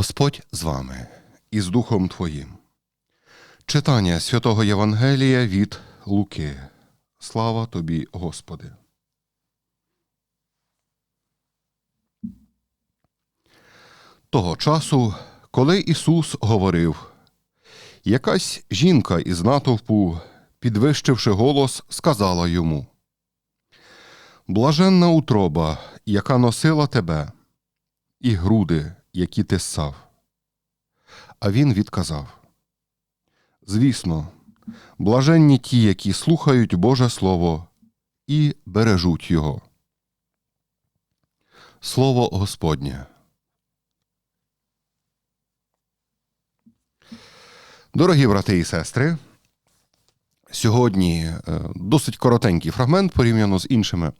Господь з вами і з Духом Твоїм. Читання святого Євангелія від Луки. Слава тобі, Господи. Того часу, коли Ісус говорив, якась жінка із натовпу, підвищивши голос, сказала йому: Блаженна утроба, яка носила тебе, і груди, які ти ссав. А він відказав: Звісно, блаженні ті, які слухають Боже Слово і бережуть його. Слово Господнє. Дорогі брати і сестри, сьогодні е, досить коротенький фрагмент порівняно з іншими,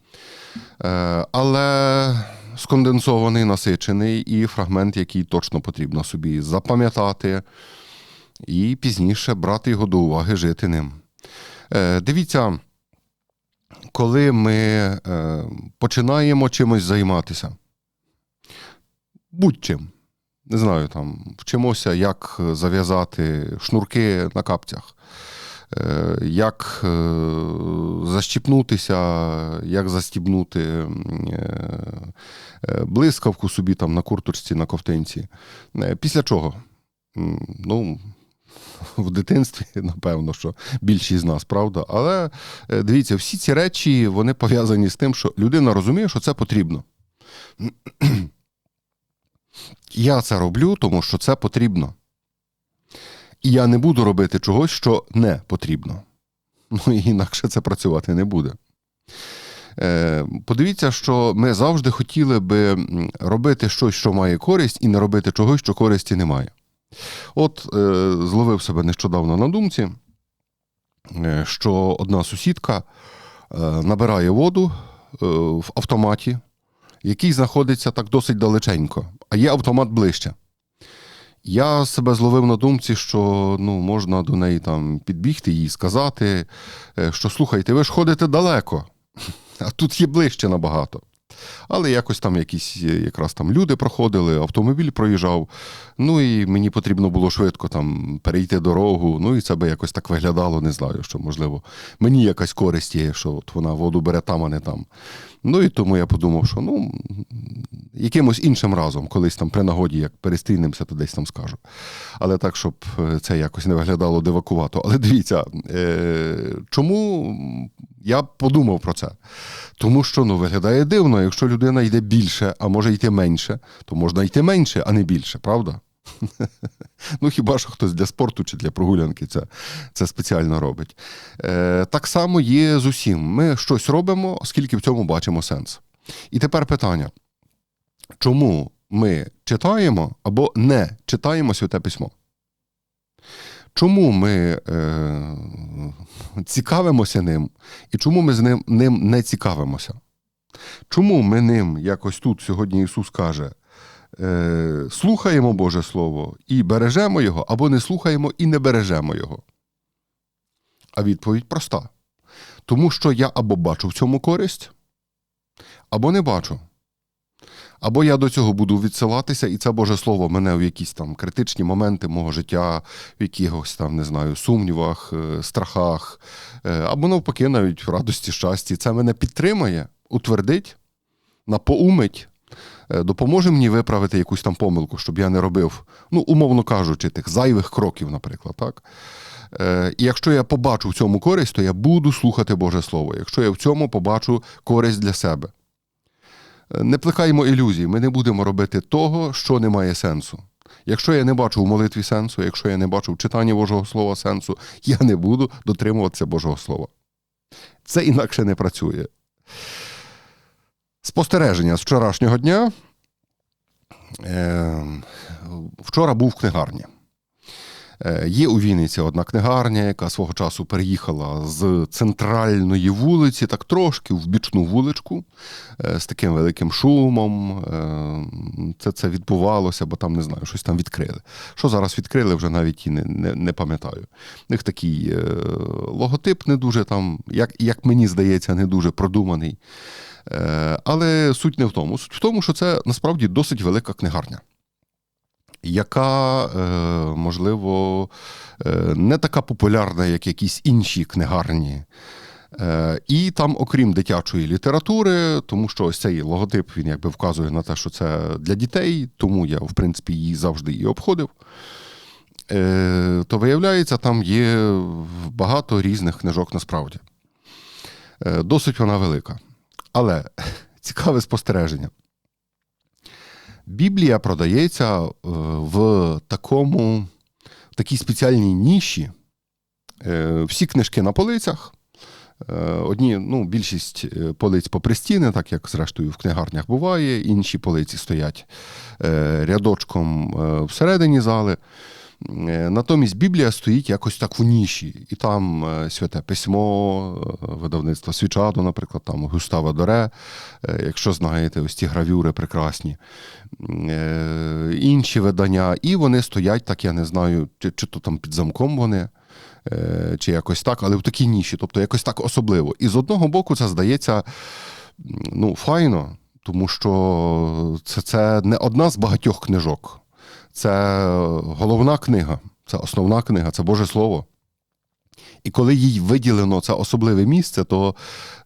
е, але сконденсований, насичений і фрагмент, який точно потрібно собі запам'ятати і пізніше брати його до уваги, жити ним. Е, Дивіться, коли ми е, починаємо чимось займатися, будь-чим. Не знаю, там вчимося, як зав'язати шнурки на капцях, як е, защіпнутися, як застібнути е, е, блискавку собі там на курточці, на ковтинці. Е, Після чого? Ну, в дитинстві, напевно, що більшість з нас, правда. Але е, дивіться, всі ці речі вони пов'язані з тим, що людина розуміє, що це потрібно. Я це роблю, тому що це потрібно. І я не буду робити чогось, що не потрібно. Ну, інакше це працювати не буде. Е, Подивіться, що ми завжди хотіли би робити щось, що має користь, і не робити чогось, що користі немає. От е, зловив себе нещодавно на думці, е, що одна сусідка набирає воду в автоматі, який знаходиться так досить далеченько, а є автомат ближче. Я себе зловив на думці, що ну, можна до неї там підбігти і сказати, е, що слухайте, ви ж ходите далеко, а тут є ближче набагато. Але якось там якісь е, якраз там люди проходили, автомобіль проїжджав. Ну і мені потрібно було швидко там перейти дорогу. Ну і це би якось так виглядало, не знаю, що можливо мені якась користь є, що от вона воду бере там, а не там. Ну і тому я подумав, що ну якимось іншим разом, колись там при нагоді, як перестрінемося, то десь там скажу. Але так, щоб е, це якось не виглядало дивакувато. Але дивіться, е, чому я подумав про це? Тому що ну, виглядає дивно, якщо людина йде більше, а може йти менше, то можна йти менше, а не більше, правда? Ну, хіба що хтось для спорту чи для прогулянки це, це спеціально робить. Е, так само є з усім. Ми щось робимо, оскільки в цьому бачимо сенс. І тепер питання: чому ми читаємо або не читаємо святе письмо? Чому ми е, цікавимося ним, і чому ми з ним, ним не цікавимося? Чому ми ним якось тут сьогодні Ісус каже, е, слухаємо Боже Слово і бережемо Його, або не слухаємо і не бережемо Його? А відповідь проста. Тому що я або бачу в цьому користь, або не бачу. Або я до цього буду відсилатися, і це Боже Слово мене в якісь там критичні моменти мого життя, в якихось там, не знаю, сумнівах, е, страхах, е, або навпаки, навіть в радості, щасті. Це мене підтримає, утвердить, напоумить, допоможе мені виправити якусь там помилку, щоб я не робив, ну, умовно кажучи, тих зайвих кроків, наприклад. так? Е, І якщо я побачу в цьому користь, то я буду слухати Боже Слово. Якщо я в цьому побачу користь для себе. Е, Не плекаємо ілюзій, ми не будемо робити того, що не має сенсу. Якщо я не бачу в молитві сенсу, якщо я не бачу в читанні Божого Слова сенсу, я не буду дотримуватися Божого Слова. Це інакше не працює. Спостереження з вчорашнього дня. Е, Вчора був в книгарні. Е, Є у Вінниці одна книгарня, яка свого часу переїхала з центральної вулиці, так трошки в бічну вуличку, е, з таким великим шумом. Е, Це це відбувалося, бо там не знаю, щось там відкрили. Що зараз відкрили, вже навіть і не, не, не пам'ятаю. У них такий е, логотип не дуже там, як, як мені здається, не дуже продуманий. Е, Але суть не в тому. Суть в тому, що це насправді досить велика книгарня. яка, е, можливо, е, не така популярна, як якісь інші книгарні. І там, окрім дитячої літератури, тому що ось цей логотип він якби вказує на те, що це для дітей, тому я, в принципі, її завжди і обходив. То виявляється, там є багато різних книжок насправді. Досить вона велика. Але цікаве спостереження. Біблія продається е, в такому, в такій спеціальній ніші. Е, Всі книжки на полицях. Е, Одні, ну, більшість полиць по пристіни, так як зрештою в книгарнях буває, інші полиці стоять рядочком всередині зали. Е, Натомість Біблія стоїть якось так в ніші, і там е, святе письмо, е, видавництво Свічадо, наприклад, там Густава Доре, якщо знаєте, ось ті гравюри прекрасні, інші видання, і вони стоять, так я не знаю, чи, чи то там під замком вони. Чи якось так, але в такій ніші, тобто якось так особливо. І з одного боку, це здається ну, файно, тому що це, це не одна з багатьох книжок. Це головна книга, це основна книга, це Боже Слово. І коли їй виділено це особливе місце, то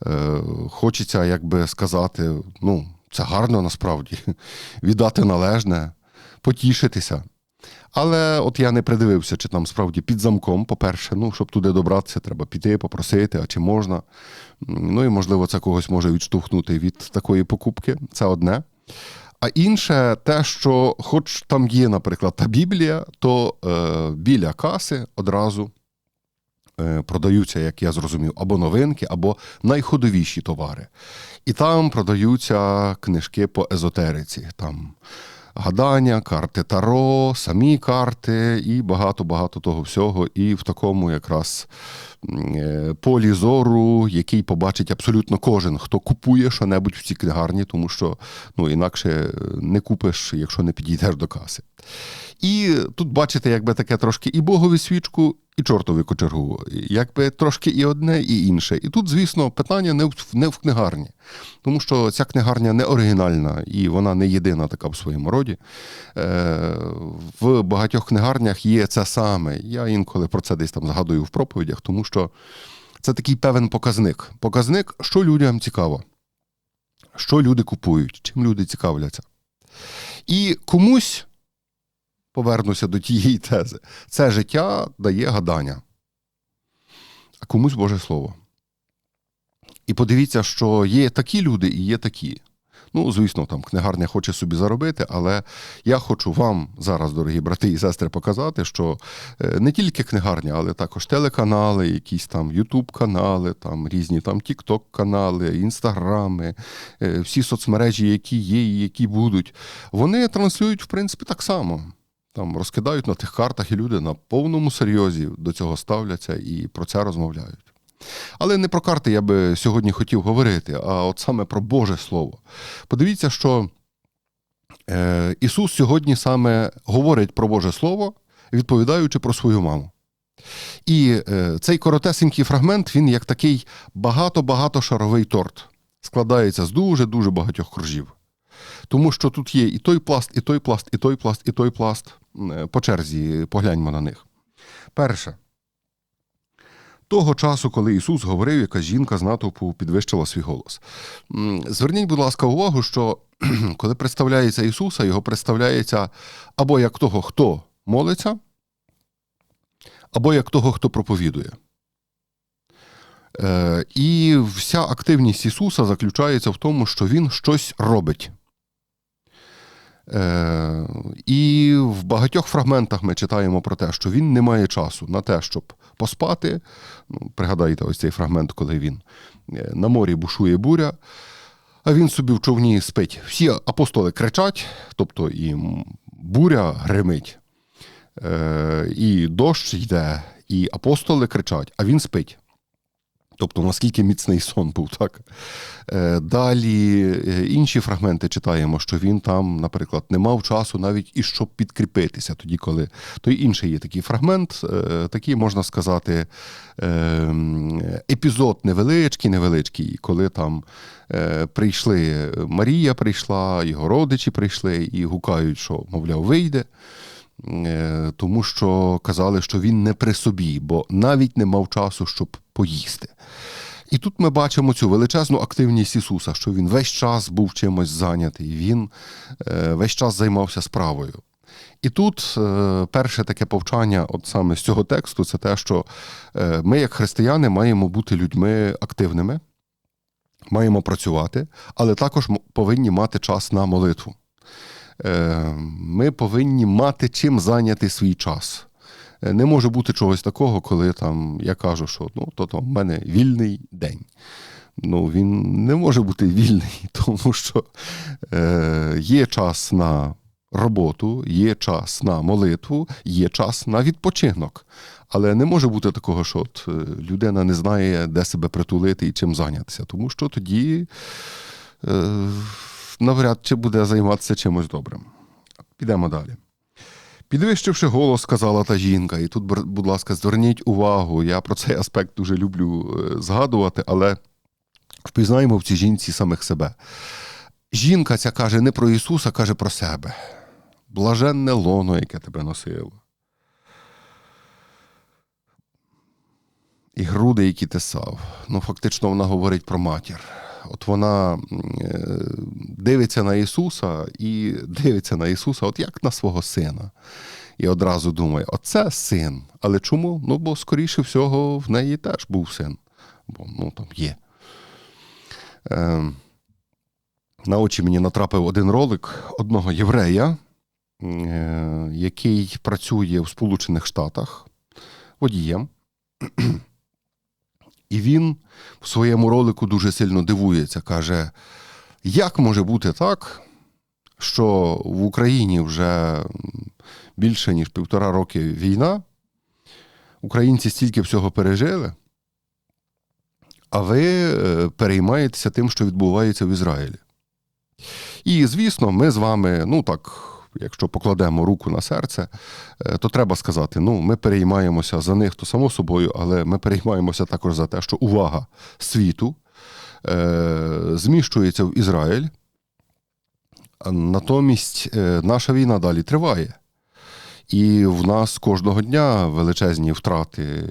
е, хочеться, як сказати, ну, це гарно насправді, віддати належне, потішитися. Але от я не придивився, чи там справді під замком, по-перше, ну, щоб туди добратися, треба піти, попросити, а чи можна. Ну і, можливо, це когось може відштовхнути від такої покупки. Це одне. А інше, те, що, хоч там є, наприклад, та Біблія, то е, біля каси одразу е, продаються, як я зрозумів, або новинки, або найходовіші товари. І там продаються книжки по езотериці. Там гадання, карти Таро, самі карти і багато-багато того всього. І в такому якраз полі зору, який побачить абсолютно кожен, хто купує що-небудь в цій книгарні, тому що ну, інакше е, не купиш, якщо не підійдеш до каси. І тут бачите, якби таке трошки і Богові свічку, і чортові кочергу. Якби трошки і одне, і інше. І тут, звісно, питання не в, не в книгарні, тому що ця книгарня не оригінальна і вона не єдина така в своєму роді. Е, в багатьох книгарнях є це саме. Я інколи про це десь там згадую в проповідях, тому що це такий певен показник. Показник, що людям цікаво, що люди купують, чим люди цікавляться. І комусь повернуся до тієї тези. Це життя дає гадання, а комусь Боже Слово. І подивіться, що є такі люди і є такі. Ну, звісно, там книгарня хоче собі заробити, але я хочу вам зараз, дорогі брати і сестри, показати, що е, не тільки книгарня, але також телеканали, якісь там Ютуб-канали, там різні там Тік-Ток-канали, інстаграми, е, всі соцмережі, які є і які будуть, вони транслюють, в принципі, так само. Там розкидають на тих картах, і люди на повному серйозі до цього ставляться і про це розмовляють. Але не про карти я би сьогодні хотів говорити, а от саме про Боже Слово. Подивіться, що е, Ісус сьогодні саме говорить про Боже Слово, відповідаючи про свою маму. І е, цей коротесенький фрагмент, він як такий багато-багато шаровий торт, складається з дуже-дуже багатьох кружів. Тому що тут є і той пласт, і той пласт, і той пласт, і той пласт. Е, По черзі погляньмо на них. Перше. Того часу, коли Ісус говорив, якась жінка з натовпу підвищила свій голос. Зверніть, будь ласка, увагу, що коли представляється Ісуса, його представляється або як того, хто молиться, або як того, хто проповідує. Е, І вся активність Ісуса заключається в тому, що Він щось робить. Е, І в багатьох фрагментах ми читаємо про те, що він не має часу на те, щоб поспати. Ну, Пригадайте ось цей фрагмент, коли він е, на морі бушує буря, а він собі в човні спить. Всі апостоли кричать, тобто і буря гримить, е, і дощ йде, і апостоли кричать, а він спить. Тобто, наскільки міцний сон був, так? Е, Далі е, інші фрагменти читаємо, що він там, наприклад, не мав часу навіть і щоб підкріпитися, тоді, коли той інший є такий фрагмент, е, такий, можна сказати, епізод невеличкий, невеличкий, коли там прийшли, Марія прийшла, його родичі прийшли і гукають, що, мовляв, вийде. Е, тому що казали, що він не при собі, бо навіть не мав часу, щоб поїсти. І тут ми бачимо цю величезну активність Ісуса, що Він весь час був чимось зайнятий, Він е, весь час займався справою. І тут е, перше таке повчання, от саме з цього тексту, це те, що ми, як християни, маємо бути людьми активними, маємо працювати, але також повинні мати час на молитву. Е, Ми повинні мати чим зайняти свій час. Е, Не може бути чогось такого, коли там я кажу, що ну, то, то в мене вільний день. Ну, він не може бути вільний, тому що е, є час на роботу, є час на молитву, є час на відпочинок. Але не може бути такого, що от е, людина не знає, де себе притулити і чим зайнятися, тому що тоді е, навряд чи буде займатися чимось добрим. Підемо далі. Підвищивши голос, сказала та жінка, і тут, будь ласка, зверніть увагу. Я про цей аспект дуже люблю е, згадувати, але впізнаємо в цій жінці самих себе. Жінка ця каже не про Ісуса, каже про себе. Блаженне лоно, яке тебе носило. І груди, які ти сав. Ну, фактично, вона говорить про матір. От вона е, дивиться на Ісуса і дивиться на Ісуса, от як на свого сина. І одразу думає: оце син. Але чому? Ну, бо, скоріше всього, в неї теж був син. Бо ну, там є. Е, на очі мені натрапив один ролик одного єврея, е, який працює в Сполучених Штатах водієм. І він в своєму ролику дуже сильно дивується. Каже: як може бути так, що в Україні вже більше ніж півтора роки війна, українці стільки всього пережили, а ви е, переймаєтеся тим, що відбувається в Ізраїлі. І, звісно, ми з вами, ну так, якщо покладемо руку на серце, е, то треба сказати: ну, ми переймаємося за них, то само собою, але ми переймаємося також за те, що увага світу е, зміщується в Ізраїль. Натомість е, наша війна далі триває. І в нас кожного дня величезні втрати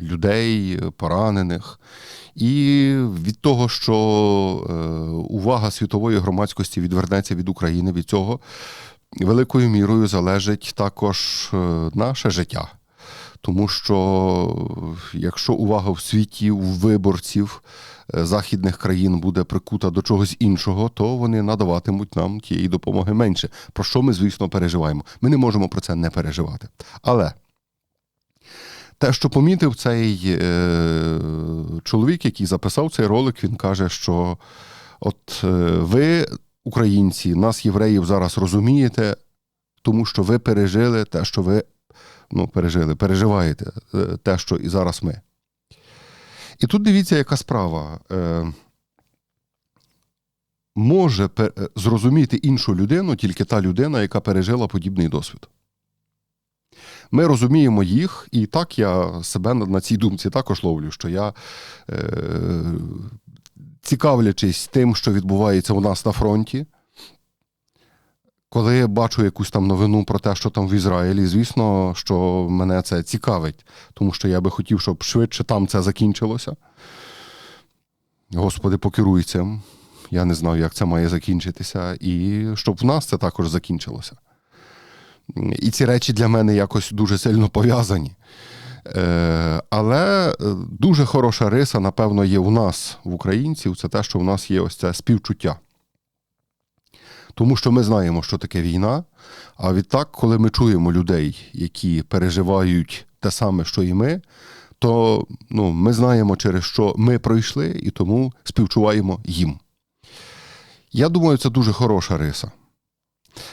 людей, поранених. І від того, що е, увага світової громадськості відвернеться від України від цього, великою мірою залежить також е, наше життя. Тому що якщо увага в світі у виборців е, західних країн буде прикута до чогось іншого, то вони надаватимуть нам тієї допомоги менше. Про що ми, звісно, переживаємо. Ми не можемо про це не переживати. Але те, що помітив цей е, чоловік, який записав цей ролик, він каже, що от е, ви, українці, нас, євреїв, зараз розумієте, тому що ви пережили те, що ви ну, пережили, переживаєте е, те, що і зараз ми. І тут дивіться, яка справа. Е, може зрозуміти іншу людину тільки та людина, яка пережила подібний досвід. Ми розуміємо їх, і так я себе на, цій думці також ловлю, що я, е, цікавлячись тим, що відбувається у нас на фронті, коли я бачу якусь там новину про те, що там в Ізраїлі, звісно, що мене це цікавить, тому що я би хотів, щоб швидше там це закінчилося. Господи, покеруй. Я не знаю, як це має закінчитися, і щоб в нас це також закінчилося. І ці речі для мене якось дуже сильно пов'язані. Е, але е, дуже хороша риса, напевно, є у нас, в українців, це те, що в нас є ось це співчуття. Тому що ми знаємо, що таке війна. А відтак, коли ми чуємо людей, які переживають те саме, що і ми, то ну, ми знаємо, через що ми пройшли, і тому співчуваємо їм. Я думаю, це дуже хороша риса.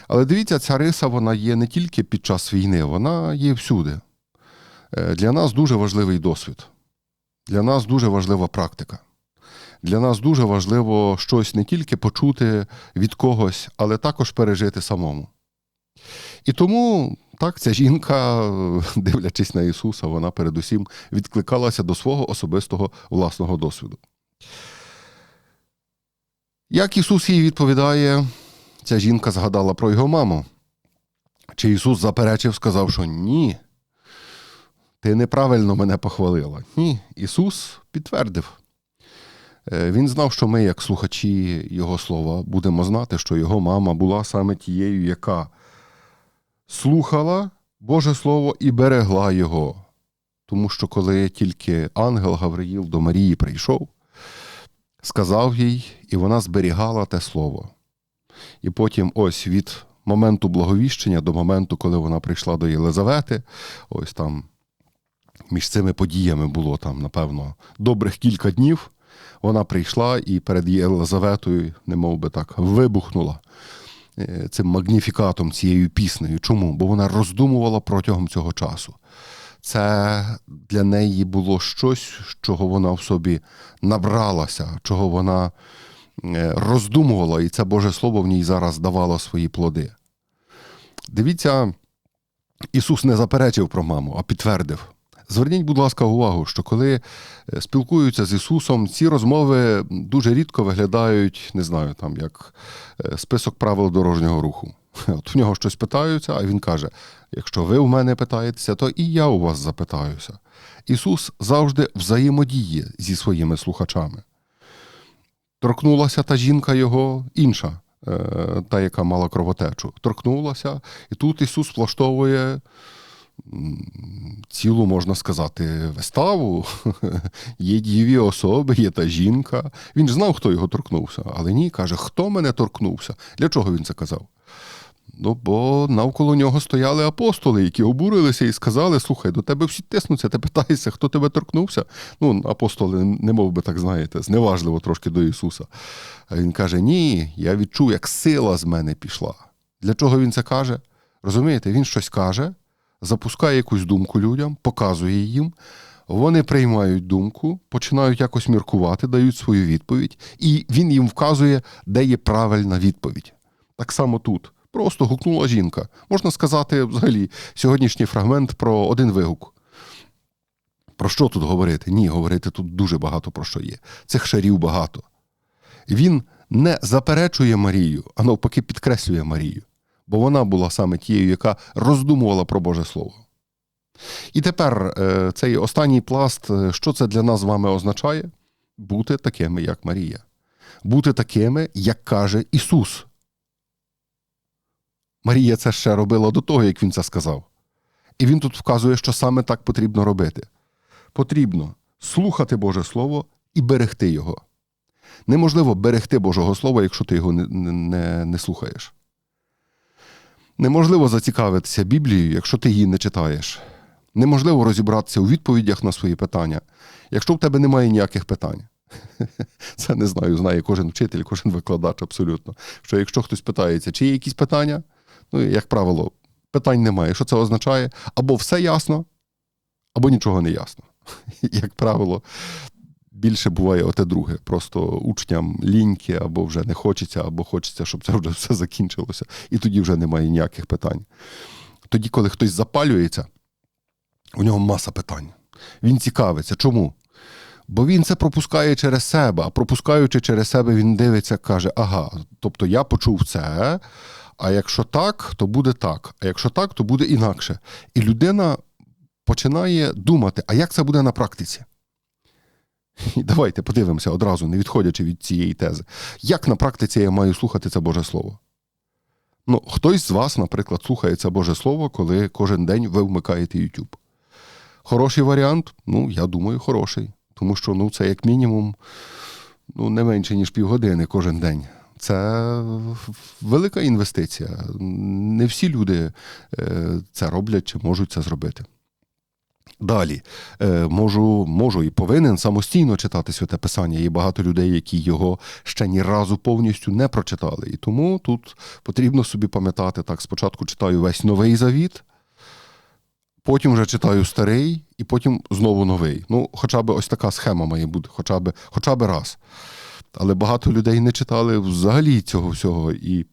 Але дивіться, ця риса вона є не тільки під час війни, вона є всюди. Е, Для нас дуже важливий досвід. Для нас дуже важлива практика. Для нас дуже важливо щось не тільки почути від когось, але також пережити самому. І тому так, ця жінка, дивлячись на Ісуса, вона передусім відкликалася до свого особистого власного досвіду. Як Ісус їй відповідає, ця жінка згадала про його маму. Чи Ісус заперечив, сказав, що ні, ти неправильно мене похвалила. Ні, Ісус підтвердив. Е, Він знав, що ми, як слухачі Його слова, будемо знати, що його мама була саме тією, яка слухала Боже Слово і берегла його. Тому що коли тільки ангел Гавриїл до Марії прийшов, сказав їй, і вона зберігала те слово. І потім, ось від моменту благовіщення до моменту, коли вона прийшла до Єлизавети, ось там між цими подіями було там, напевно, добрих кілька днів. Вона прийшла і перед Єлизаветою, немов би так, вибухнула е, цим магніфікатом, цією піснею. Чому? Бо вона роздумувала протягом цього часу. Це для неї було щось, чого вона в собі набралася, чого вона роздумувала, і це Боже Слово в ній зараз давало свої плоди. Дивіться, Ісус не заперечив про маму, а підтвердив. Зверніть, будь ласка, увагу, що коли е, спілкуються з Ісусом, ці розмови дуже рідко виглядають, не знаю, там як е, список правил дорожнього руху. От в нього щось питаються, а він каже: якщо ви в мене питаєтеся, то і я у вас запитаюся. Ісус завжди взаємодіє зі своїми слухачами. Торкнулася та жінка його інша, е, та, яка мала кровотечу. Торкнулася, і тут Ісус влаштовує цілу, можна сказати, виставу. Є діві особи, є та жінка. Він ж знав, хто його торкнувся, але ні, каже, хто мене торкнувся? Для чого він це казав? Ну, бо навколо нього стояли апостоли, які обурилися і сказали: слухай, до тебе всі тиснуться, ти питаєшся, хто тебе торкнувся. Ну, апостоли, не мов би так знаєте, зневажливо трошки до Ісуса. А Він каже: Ні, я відчув, як сила з мене пішла. Для чого він це каже? Розумієте, він щось каже, запускає якусь думку людям, показує їм. Вони приймають думку, починають якось міркувати, дають свою відповідь, і він їм вказує, де є правильна відповідь. Так само тут. Просто гукнула жінка. Можна сказати, взагалі, сьогоднішній фрагмент про один вигук. Про що тут говорити? Ні, говорити тут дуже багато про що є. Цих шарів багато. Він не заперечує Марію, а навпаки, підкреслює Марію. Бо вона була саме тією, яка роздумувала про Боже Слово. І тепер е, цей останній пласт, е, що це для нас з вами означає? Бути такими, як Марія. Бути такими, як каже Ісус. Марія це ще робила до того, як він це сказав. І він тут вказує, що саме так потрібно робити. Потрібно слухати Боже Слово і берегти його. Неможливо берегти Божого Слова, якщо ти його не, не, не слухаєш. Неможливо зацікавитися Біблією, якщо ти її не читаєш. Неможливо розібратися у відповідях на свої питання, якщо в тебе немає ніяких питань. Це не знаю, знає кожен вчитель, кожен викладач абсолютно. Що якщо хтось питається, чи є якісь питання, ну, як правило, питань немає. Що це означає? Або все ясно, або нічого не ясно. Як правило, більше буває оте друге. Просто учням ліньки, або вже не хочеться, або хочеться, щоб це вже все закінчилося. І тоді вже немає ніяких питань. Тоді, коли хтось запалюється, у нього маса питань. Він цікавиться. Чому? Бо він це пропускає через себе, а пропускаючи через себе, він дивиться, каже: ага, тобто я почув це, а якщо так, то буде так. А якщо так, то буде інакше. І людина починає думати, а як це буде на практиці? І давайте подивимося одразу, не відходячи від цієї тези. Як на практиці я маю слухати це Боже Слово? Ну, хтось з вас, наприклад, слухає це Боже Слово, коли кожен день ви вмикаєте YouTube. Хороший варіант? Ну, я думаю, хороший. Тому що ну, це як мінімум ну, не менше, ніж півгодини кожен день. Це велика інвестиція. Не всі люди е, це роблять чи можуть це зробити. Далі е, можу можу і повинен самостійно читати святе Писання. Є багато людей, які його ще ні разу повністю не прочитали. І тому тут потрібно собі пам'ятати так: спочатку читаю весь новий завіт, потім вже читаю старий, і потім знову новий. Ну, хоча б ось така схема має бути, хоча б, хоча б раз. Але багато людей не читали взагалі цього всього. І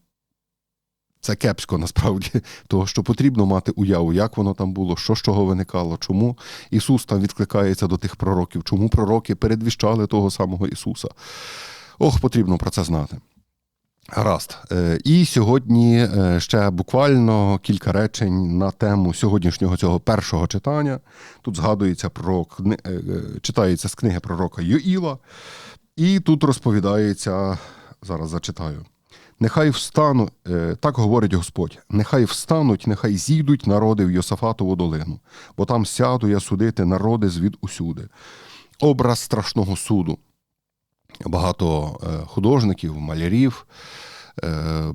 це кепсько насправді, того, що потрібно мати уяву, як воно там було, що з чого виникало, чому Ісус там відкликається до тих пророків, чому пророки передвіщали того самого Ісуса. Ох, потрібно про це знати. Гаразд. Е, І сьогодні е, ще буквально кілька речень на тему сьогоднішнього цього першого читання. Тут згадується про е, читається з книги пророка Йоїла, і тут розповідається, зараз зачитаю. Нехай встану, е, так говорить Господь, нехай встануть, нехай зійдуть народи в Йосафатову долину, бо там сяду я судити народи звід усюди. Образ страшного суду. Багато е, художників, малярів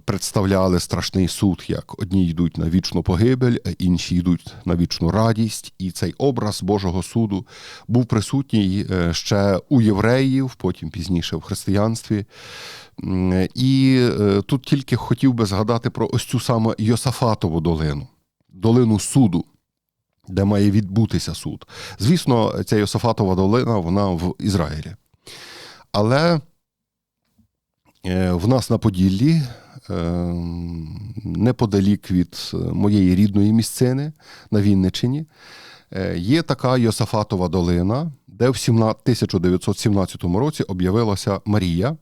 представляли страшний суд, як одні йдуть на вічну погибель, інші йдуть на вічну радість. І цей образ Божого суду був присутній е, ще у євреїв, потім пізніше в християнстві. І е, тут тільки хотів би згадати про ось цю саме Йосафатову долину, долину суду. Де має відбутися суд. Звісно, ця Йосафатова долина вона в Ізраїлі. Але е, в нас на Поділлі, е, неподалік від е, моєї рідної місцини на Вінниччині, е, є така Йосафатова долина, де в 1917 році об'явилася Марія.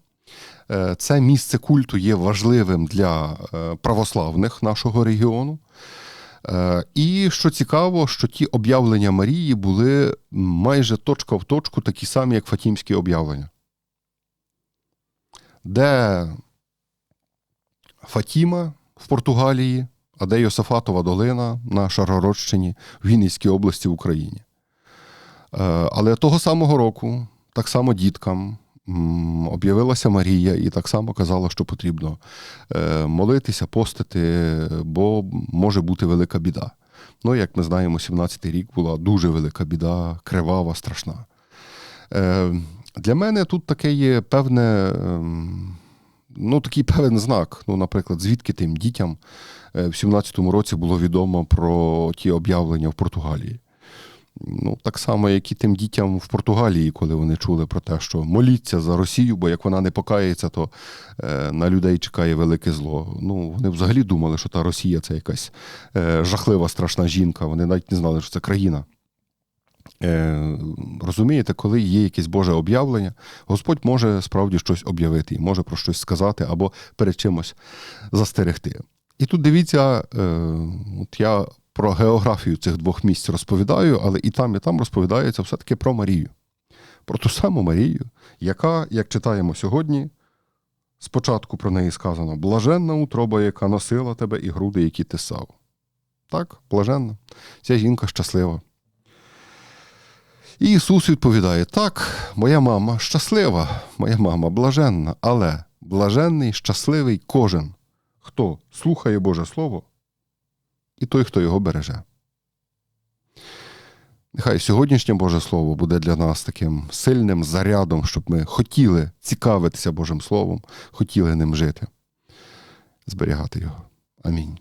Е, Це місце культу є важливим для е, православних нашого регіону. Е, І що цікаво, що ті об'явлення Марії були майже точка в точку такі самі, як Фатімські об'явлення. Де Фатіма в Португалії, а де Йосафатова долина на Шаргородщині в Вінницькій області в Україні. Е, Але того самого року, так само діткам, об'явилася Марія і так само казала, що потрібно е, молитися, постити, бо може бути велика біда. Ну, як ми знаємо, 17-й рік була дуже велика біда, кривава, страшна. Для мене тут таке є певне, ем, ну, такий певен знак. Ну, наприклад, звідки тим дітям е, в 17-му році було відомо про ті об'явлення в Португалії. Ну, так само, як і тим дітям в Португалії, коли вони чули про те, що моліться за Росію, бо як вона не покається, то е, на людей чекає велике зло. Ну, вони взагалі думали, що та Росія це якась е, жахлива, страшна жінка. Вони навіть не знали, що це країна. Е, розумієте, коли є якесь Боже об'явлення, Господь може справді щось об'явити і може про щось сказати або перед чимось застерегти. І тут дивіться, е, от я про географію цих двох місць розповідаю, але і там, і там розповідається все-таки про Марію. Про ту саму Марію, яка, як читаємо сьогодні, спочатку про неї сказано: блаженна утроба, яка носила тебе, і груди, які ти сав. Так, блаженна. Ця жінка щаслива. І Ісус відповідає: так, моя мама щаслива, моя мама блаженна, але блаженний, щасливий кожен, хто слухає Боже Слово, і той, хто його береже. Нехай сьогоднішнє Боже Слово буде для нас таким сильним зарядом, щоб ми хотіли цікавитися Божим Словом, хотіли ним жити, зберігати його. Амінь.